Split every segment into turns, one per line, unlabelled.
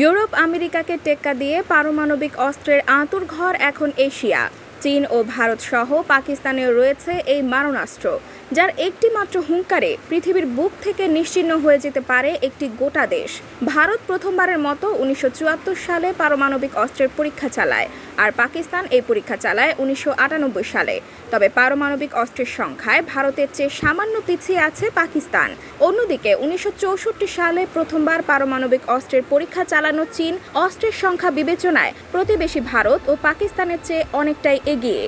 Europe আমেরিকাকে টেক্কা দিয়ে পারমাণবিক অস্ত্রের আঁতুড়ঘর এখন এশিয়া। চীন ও ভারত সহ পাকিস্তানেও রয়েছে এই মারণাস্ত্র, যার একটি মাত্র হুঙ্কারে পৃথিবীর বুক থেকে নিশ্চিহ্ন হয়ে যেতে পারে একটি গোটা দেশ। ভারত প্রথমবারের মতো উনিশশো চুয়াত্তর সালে পারমাণবিক অস্ত্রের পরীক্ষা চালায়, আর পাকিস্তান এই পরীক্ষা চালায় উনিশশো আটানব্বই সালে। তবে পারমাণবিক অস্ত্রের সংখ্যায় ভারতের চেয়ে সামান্য পিছিয়ে আছে পাকিস্তান। অন্যদিকে, উনিশশো চৌষট্টি সালে প্রথমবার পারমাণবিক অস্ত্রের পরীক্ষা চালানো চীন অস্ত্রের সংখ্যা বিবেচনায় প্রতিবেশী ভারত ও পাকিস্তানের চেয়ে অনেকটাই এগিয়ে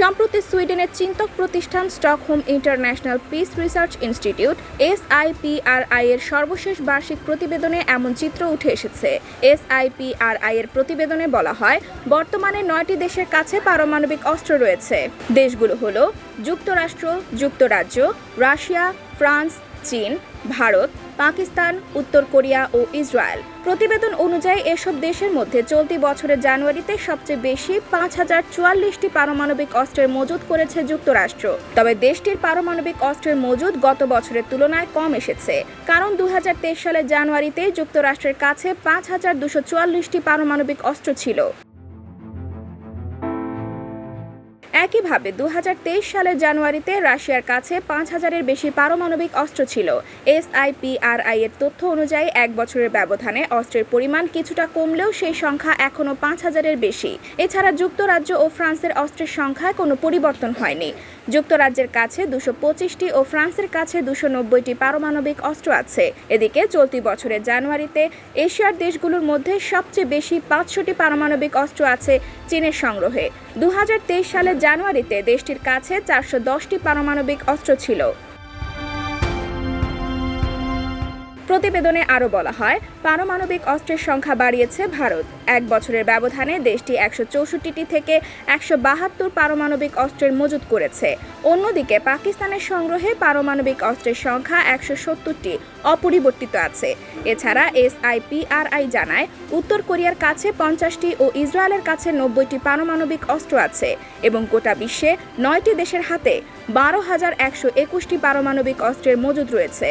সম্প্রতি সুইডেনের চিন্তক প্রতিষ্ঠান Stockholm International Peace Research Institute, SIPRI এর সর্বশেষ বার্ষিক প্রতিবেদনে এমন চিত্র উঠে এসেছে। এসআইপিআরআই এর প্রতিবেদনে বলা হয়, বর্তমানে নয়টি দেশের কাছে পারমাণবিক অস্ত্র রয়েছে। দেশগুলো হলো, যুক্তরাষ্ট্র, যুক্তরাজ্য, রাশিয়া, ফ্রান্স চীন, ভারত, পাকিস্তান, উত্তর কোরিয়া ও ইসরায়েল। প্রতিবেদন অনুযায়ী এসব দেশের মধ্যে চলতি বছরের জানুয়ারিতে সবচেয়ে বেশি পাঁচ হাজার চুয়াল্লিশটি পারমাণবিক অস্ত্রের মজুদ করেছে যুক্তরাষ্ট্র। তবে দেশটির পারমাণবিক অস্ত্রের মজুদ গত বছরের তুলনায় কম এসেছে। কারণ দু হাজার তেইশ সালের জানুয়ারিতে যুক্তরাষ্ট্রের কাছে পাঁচ হাজার দুশো চুয়াল্লিশটি পারমাণবিক অস্ত্র ছিল। একইভাবে দু হাজার তেইশ সালের জানুয়ারিতে রাশিয়ার কাছে পাঁচ হাজারের বেশি পারমাণবিক অস্ত্র ছিল। এসআইপিআরআই এর তথ্য অনুযায়ী এক বছরের ব্যবধানে অস্ত্রের পরিমাণ কিছুটা কমলেও সেই সংখ্যা এখনও পাঁচ হাজারের বেশি। এছাড়া যুক্তরাজ্য ও ফ্রান্সের অস্ত্রের সংখ্যায় কোনো পরিবর্তন হয়নি। যুক্তরাজ্যের কাছে দুশো পঁচিশটি ও ফ্রান্সের কাছে দুশো নব্বইটি পারমাণবিক অস্ত্র আছে। এদিকে চলতি বছরের জানুয়ারিতে এশিয়ার দেশগুলোর মধ্যে সবচেয়ে বেশি পাঁচশোটি পারমাণবিক অস্ত্র আছে চীনের সংগ্রহে। দু হাজার তেইশ সালের জানুয়ারিতে দেশটির কাছে চারশো দশটি পারমাণবিক অস্ত্র ছিল। প্রতিবেদনে আরও বলা হয়, পারমাণবিক অস্ত্রের সংখ্যা বাড়িয়েছে ভারত। এক বছরের ব্যবধানে দেশটি একশো চৌষট্টিটি থেকে একশো বাহাত্তর পারমাণবিক অস্ত্রের মজুত করেছে। অন্যদিকে পাকিস্তানের সংগ্রহে পারমাণবিক অস্ত্রের সংখ্যা একশো সত্তরটি অপরিবর্তিত আছে। এছাড়া এসআইপিআরআই জানায়, উত্তর কোরিয়ার কাছে পঞ্চাশটি ও ইসরায়েলের কাছে নব্বইটি পারমাণবিক অস্ত্র আছে এবং গোটা বিশ্বে নয়টি দেশের হাতে বারো হাজার একশো একুশটি পারমাণবিক অস্ত্রের মজুদ রয়েছে।